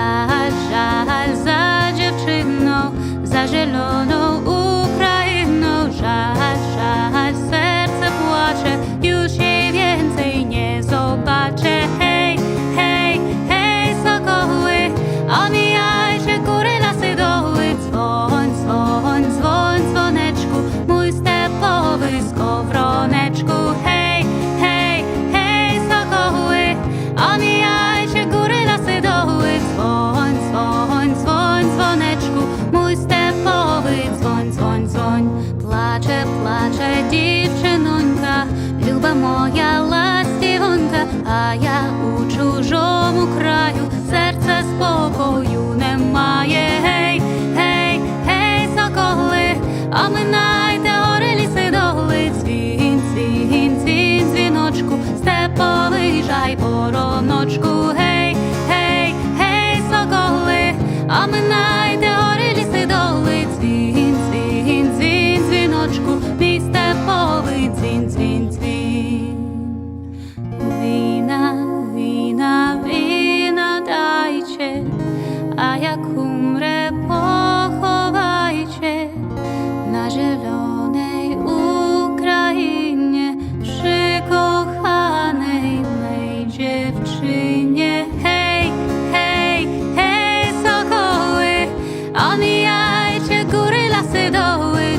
żal, żal za dziewczyną, za zieloną. дзвонь, дзвонь, плаче, плаче дівчинонька, люба моя. jak umrę, pochowajcie na zielonej Ukrainie, przy kochanej mej dziewczynie. Hej, hej, hej, sokoły, omijajcie góry, lasy, doły.